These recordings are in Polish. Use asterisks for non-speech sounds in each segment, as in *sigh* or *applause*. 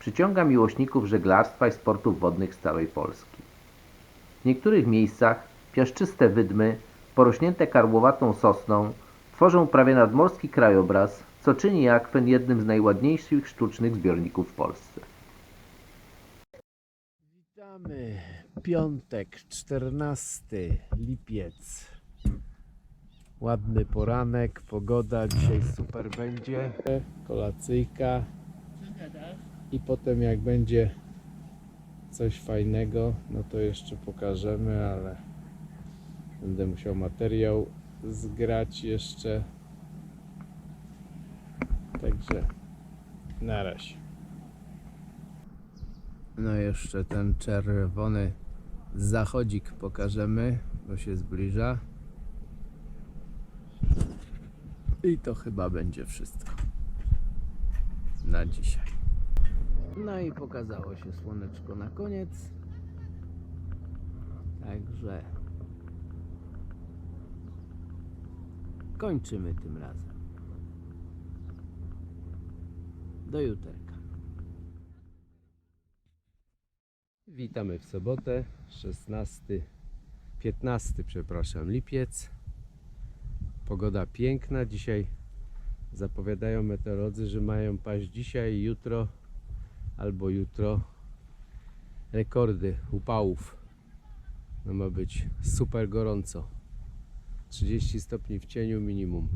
przyciąga miłośników żeglarstwa i sportów wodnych z całej Polski. W niektórych miejscach piaszczyste wydmy, porośnięte karłowatą sosną, tworzą prawie nadmorski krajobraz, co czyni akwen jednym z najładniejszych sztucznych zbiorników w Polsce. Witamy. Piątek, 14 lipiec. Ładny poranek, pogoda dzisiaj super będzie. Kolacyjka. I potem jak będzie coś fajnego, no to jeszcze pokażemy, ale będę musiał materiał zgrać jeszcze. Także na razie. No jeszcze ten czerwony zachodzik pokażemy, bo się zbliża. I to chyba będzie wszystko na dzisiaj. No i pokazało się słoneczko na koniec. Także kończymy tym razem. Do jutrka. Witamy w sobotę, 16, 15, przepraszam, lipiec. Pogoda piękna. Dzisiaj zapowiadają meteorolodzy, że mają paść dzisiaj i jutro albo jutro rekordy upałów. No ma być super gorąco. 30 stopni w cieniu minimum.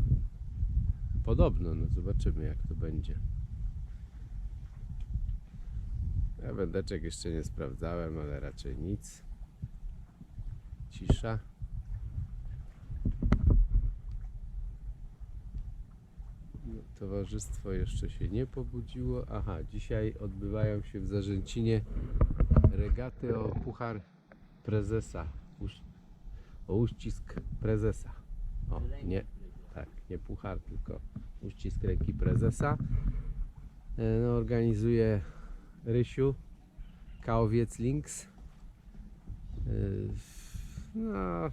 Podobno, no zobaczymy jak to będzie. Ja wędeczek jeszcze nie sprawdzałem, ale raczej nic. Cisza. No, Towarzystwo jeszcze się nie pobudziło. Aha, dzisiaj odbywają się w Zarzęcinie regaty o Puchar Prezesa. O uścisk Prezesa. O, nie, tak, nie Puchar, tylko uścisk ręki Prezesa. E, No, organizuje Rysiu, Kałowiec Links. Yy, No,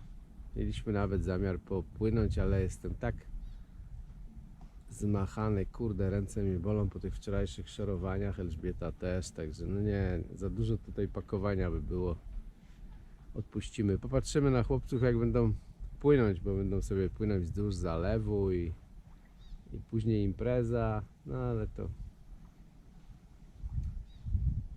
mieliśmy nawet zamiar popłynąć, ale jestem tak zmachany, kurde, ręce mi bolą po tych wczorajszych szorowaniach, Elżbieta też, także no nie, za dużo tutaj pakowania by było. Odpuścimy. Popatrzymy na chłopców, jak będą płynąć, bo będą sobie płynąć wzdłuż zalewu i, i później impreza, no ale to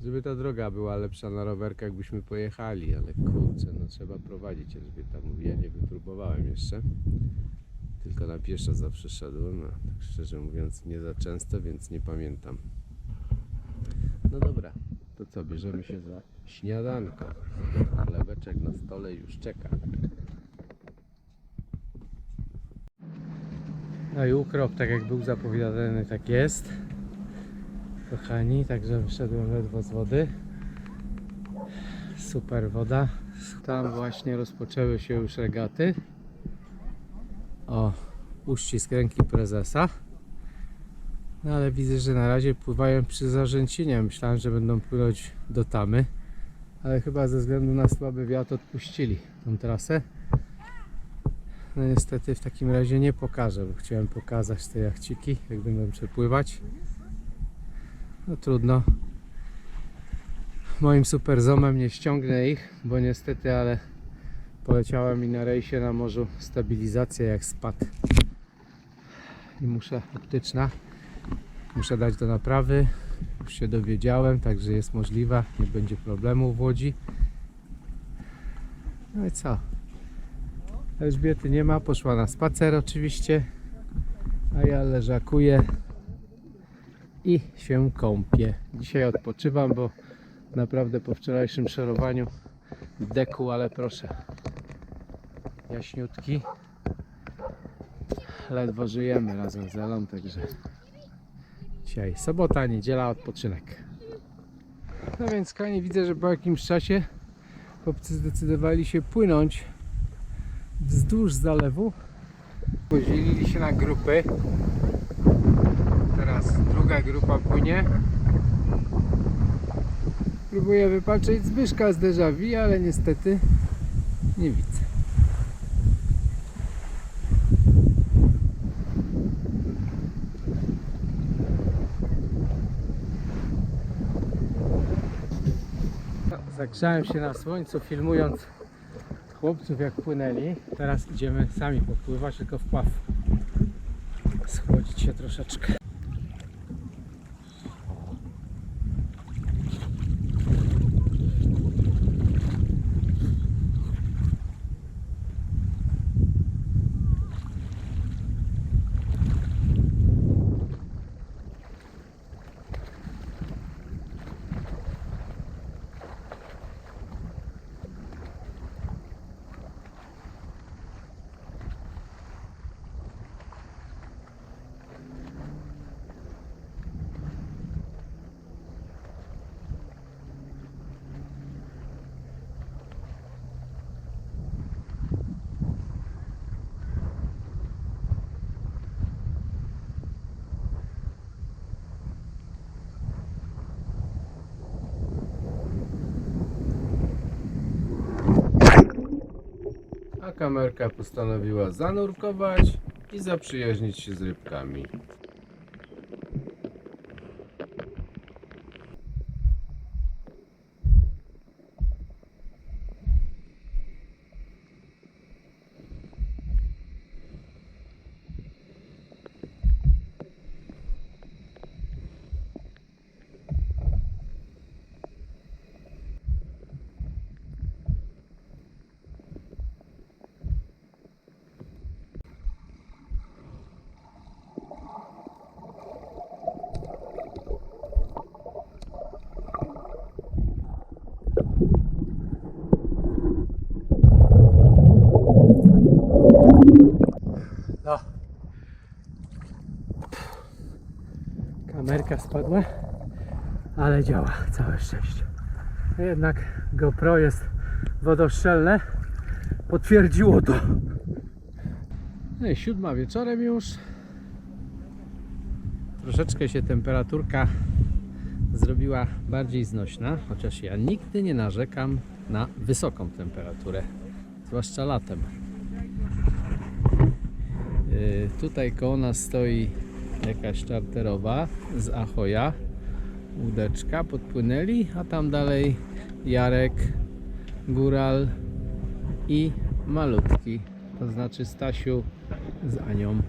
żeby ta droga była lepsza na rowerkach, byśmy pojechali, ale kurczę, no trzeba prowadzić. Elżbieta mówi, ja nie wypróbowałem jeszcze. Tylko na pieszo zawsze szedłem, a tak szczerze mówiąc nie za często, więc nie pamiętam. No dobra, to co, bierzemy się za śniadanko. Chlebeczek na stole już czeka. No i ukrop, tak jak był zapowiadany, tak jest kochani, także wyszedłem ledwo z wody. Super woda. Tam właśnie rozpoczęły się już regaty. O, uścisk ręki prezesa. No ale widzę, że na razie pływają przy Zarzęcinie. Myślałem, że będą płynąć do Tamy. Ale chyba ze względu na słaby wiatr odpuścili tą trasę. No niestety w takim razie nie pokażę, bo chciałem pokazać te jachciki, jak będą przepływać. No trudno. Moim super zomem nie ściągnę ich, bo niestety, ale poleciała mi na rejsie na morzu stabilizacja jak spadł. I muszę optyczna. Muszę dać do naprawy. Już się dowiedziałem, także jest możliwa. Nie będzie problemu w Łodzi. No i co? Elżbiety nie ma, poszła na spacer oczywiście. A ja leżakuję i się kąpię. Dzisiaj odpoczywam, bo naprawdę po wczorajszym szorowaniu deku, ale proszę. Jaśniutki. Ledwo żyjemy razem z Elą, także dzisiaj sobota, niedziela, odpoczynek. No więc kochani, widzę, że po jakimś czasie chłopcy zdecydowali się płynąć wzdłuż zalewu. Podzielili się na grupy. Teraz druga grupa płynie. Próbuję wypatrzeć Zbyszka z déjà vu, ale niestety nie widzę. No, Zagrzałem się na słońcu filmując chłopców jak płynęli. Teraz idziemy sami popływać, tylko w pław. Schłodzić się troszeczkę. A kamerka postanowiła zanurkować i zaprzyjaźnić się z rybkami. No. Kamerka spadła, ale działa, całe szczęście. Jednak GoPro jest wodoszczelne, potwierdziło to. No i siódma wieczorem już. Troszeczkę się temperaturka zrobiła bardziej znośna, chociaż ja nigdy nie narzekam na wysoką temperaturę, zwłaszcza latem. Yy, Tutaj koło nas stoi jakaś czarterowa z Ahoja. Łódeczka, podpłynęli, a tam dalej Jarek, Góral i malutki, to znaczy Stasiu z Anią.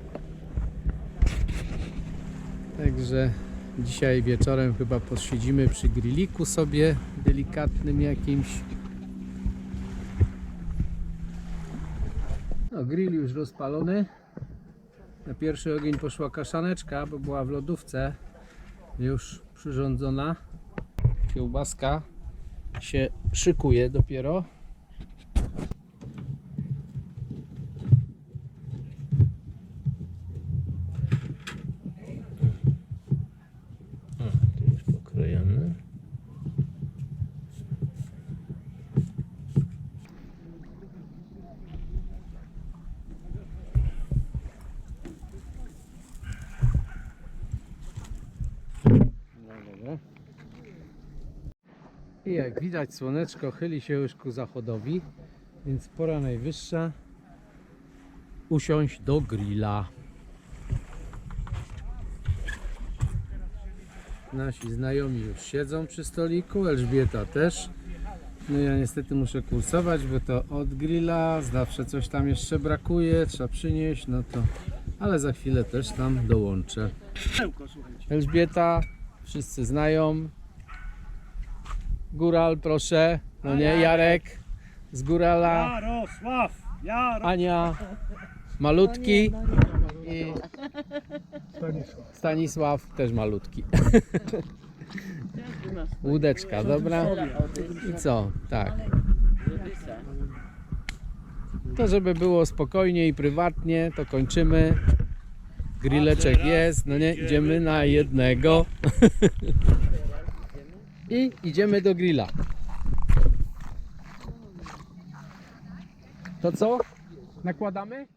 Także dzisiaj wieczorem chyba posiedzimy przy grilliku sobie delikatnym jakimś. No, grill już rozpalony. Na pierwszy ogień poszła kaszaneczka, bo była w lodówce już przyrządzona. Kiełbaska się szykuje dopiero. O, tu już pokrojone. No dobra. I jak widać słoneczko chyli się już ku zachodowi, więc pora najwyższa usiąść do grilla. Nasi znajomi już siedzą przy stoliku, Elżbieta też. No ja niestety muszę kursować, bo to od grilla zawsze coś tam jeszcze brakuje, trzeba przynieść, no to... Ale za chwilę też tam dołączę. Elżbieta, wszyscy znają. Góral, proszę. No nie, Jarek z Górala, Jarosław! Jaro... Ania, malutki i Stanisław też malutki. *laughs* Łódeczka, dobra? I co? Tak. To żeby było spokojnie i prywatnie, to kończymy. Grilleczek jest, no nie, idziemy na jednego. *laughs* I idziemy do grilla. To co? Nakładamy?